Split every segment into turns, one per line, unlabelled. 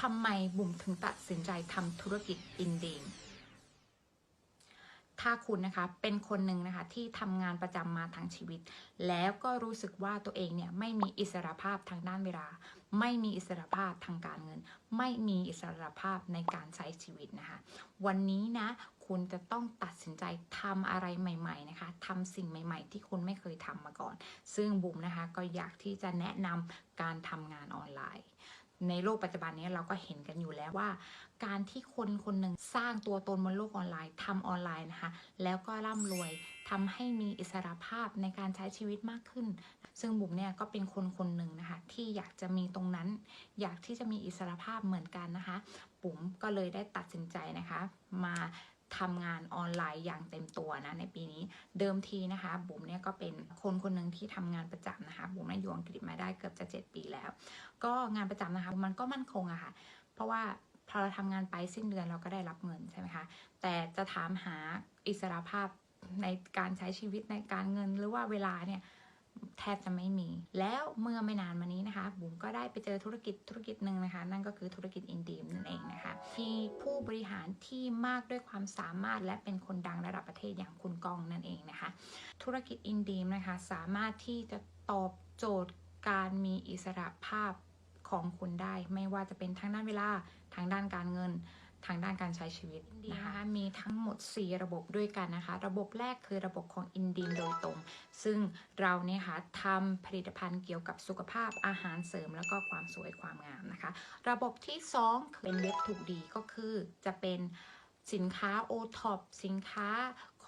ทำไมบุ๋มถึงตัดสินใจทำธุรกิจอินดีมถ้าคุณนะคะเป็นคนหนึ่งนะคะที่ทำงานประจำมาทั้งชีวิต แล้วก็รู้สึกว่าตัวเองเนี่ยไม่มีอิสรภาพทางด้านเวลา ไม่มีอิสรภาพทางการเงิน ไม่มีอิสรภาพในการใช้ชีวิตนะคะ วันนี้นะคุณจะต้องตัดสินใจทำอะไรใหม่ ๆนะคะทำสิ่งใหม่ ๆ ที่คุณไม่เคยทำมาก่อน ซึ่งบุ๋มนะคะก็อยากที่จะแนะนำการทำงานออนไลน์ ในโลกปัจจุบันนี้เราก็เห็นกันอยู่แล้วว่า การที่คนคนหนึ่งสร้างตัวตนบนโลกออนไลน์ทำออนไลน์นะคะ แล้วก็ร่ำรวยทำให้มีอิสรภาพในการใช้ชีวิตมากขึ้น ซึ่งบุ๋มเนี่ยก็เป็นคนคนหนึ่งนะคะ ที่อยากจะมีตรงนั้น อยากที่จะมีอิสรภาพเหมือนกันนะคะบุ๋มก็เลยได้ตัดสินใจนะคะ มา ทำงานออนไลน์อย่างเต็มตัวนะในปีนี้เดิมทีนะคะบุ๋มเนี่ยก็เป็นคนคนหนึ่งที่ทำงานประจำนะคะบุ๋มเนี่ยอยู่อังกฤษมาได้เกือบจะ 7 ปีแล้ว ก็งานประจำนะคะมันก็มั่นคงอะค่ะ เพราะว่าพอเราทำงานไปสิ้นเดือนเราก็ได้รับเงินใช่ไหมคะแต่จะถามหาอิสรภาพในการใช้ชีวิตในการเงินหรือว่าเวลาเนี่ย แทบจะไม่มี แล้วเมื่อไม่นานมานี้นะคะบุ๋มก็ได้ไปเจอธุรกิจธุรกิจหนึ่งนะคะ นั่นก็คือธุรกิจอินดีมนั่นเองนะคะที่ผู้บริหารที่มากด้วยความสามารถและเป็นคนดังระดับประเทศอย่างคุณกองนั่นเองนะคะ ธุรกิจอินดีมนะคะสามารถที่จะตอบโจทย์การมีอิสระภาพของคุณได้ ไม่ว่าจะเป็นทางด้านเวลาทางด้านการเงิน ทางด้านการใช้ชีวิตนะคะมีทั้งหมด 4 ระบบด้วยกันนะคะ ระบบแรกคือระบบของอินดีมโดยตรง ซึ่งเราเนี่ยค่ะทำผลิตภัณฑ์เกี่ยวกับสุขภาพอาหารเสริมแล้วก็ความสวยความงามนะคะ ระบบที่ 2 เป็นเว็บถูกดีก็คือจะเป็นสินค้าโอท็อปสินค้า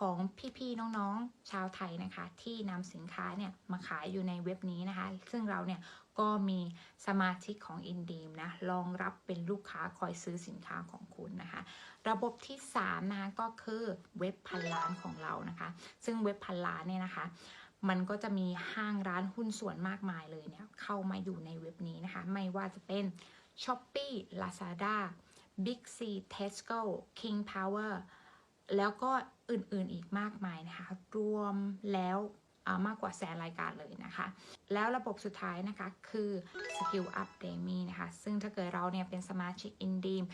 ของพี่ๆน้องๆชาวไทยนะคะ ที่นำสินค้าเนี่ยมาขายอยู่ในเว็บนี้นะคะ ซึ่งเราเนี่ยก็มีสมาชิกของอินดีมนะรองรับเป็นลูกค้าคอยซื้อสินค้าของคุณนะคะ ระบบที่3นะคะก็คือเว็บพันล้านของเรานะคะ ซึ่งเว็บพันล้านเนี่ยนะคะมันก็จะมีห้างร้านหุ้นส่วนมากมายเลยเนี่ยเข้ามาอยู่ในเว็บนี้นะคะ ไม่ว่าจะเป็น s h o p e e Lazada Big C Tesco King Power แล้วก็อื่นๆอีกมากมายนะคะ รวมแล้วามากกว่าแสนรายการเลยนะคะ แล้วระบบสุดท้ายนะคะคือ Skill Up d e m y นะคะ ซึ่งถ้าเกิดเราเนี่ยเป็นสมาชิก Indeem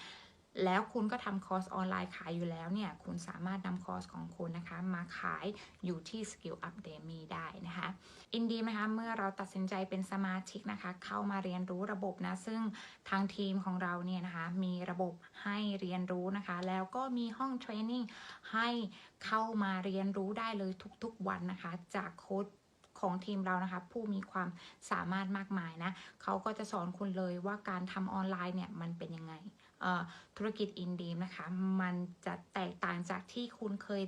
แล้วคุณก็ทำคอร์สออนไลน์ขายอยู่แล้วเนี่ย คุณสามารถนำคอร์สของคุณนะคะ มาขายอยู่ที่ Skill Up d e m y ได้นะคะอินดีนะคะเมื่อเราตัดสินใจเป็นสมาชิกนะคะ เข้ามาเรียนรู้ระบบนะ ซึ่งทางทีมของเราเนี่ยนะคะ มีระบบให้เรียนรู้นะคะ แล้วก็มีห้องเทรนนิ่งให้เข้ามาเรียนรู้ได้เลยทุกๆวันนะคะ จากโค้ด ของทีมเรานะคะ ผู้มีความสามารถมากมายนะเขาก็จะสอนคุณเลยว่าการทำออนไลน์เนี่ยมันเป็นยังไงธุรกิจอินดีมนะคะ มันจะแตกต่างจากที่คุณเคย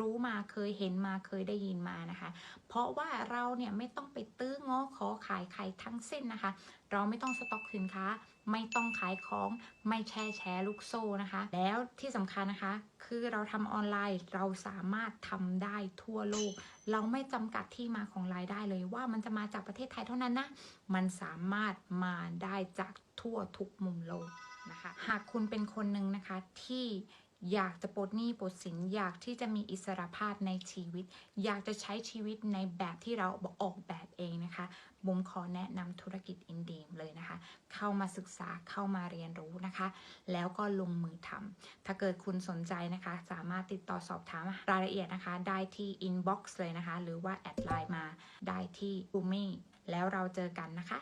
รู้มาเคยเห็นมาเคยได้ยินมานะคะ เพราะว่าเราเนี่ยไม่ต้องไปตื้อง้อขอขายใครทั้งสิ้นนะคะ เราไม่ต้องสต็อกสินค้า ไม่ต้องขายของไม่แช่แชร์ลูกโซ่นะคะ แล้วที่สำคัญนะคะ คือเราทำออนไลน์เราสามารถทำได้ทั่วโลก เราไม่จำกัดที่มาของรายได้เลยว่ามันจะมาจากประเทศไทยเท่านั้นนะ มันสามารถมาได้จากทั่วทุกมุมโลกนะคะ หากคุณเป็นคนหนึ่งนะคะที่ อยากจะปลดหนี้ปลดสินอยากที่จะมีอิสรภาพในชีวิต อยากจะใช้ชีวิตในแบบที่เราออกแบบเองนะคะบุ๋มขอแนะนำธุรกิจอินดีมเลยนะคะ เข้ามาศึกษาเข้ามาเรียนรู้นะคะ แล้วก็ลงมือทำถ้าเกิดคุณสนใจนะคะ สามารถติดต่อสอบถามรายละเอียดนะคะ ได้ที่ inbox เลยนะคะ หรือว่าแอดไลน์มาได้ที่ u m i แล้วเราเจอกันนะคะ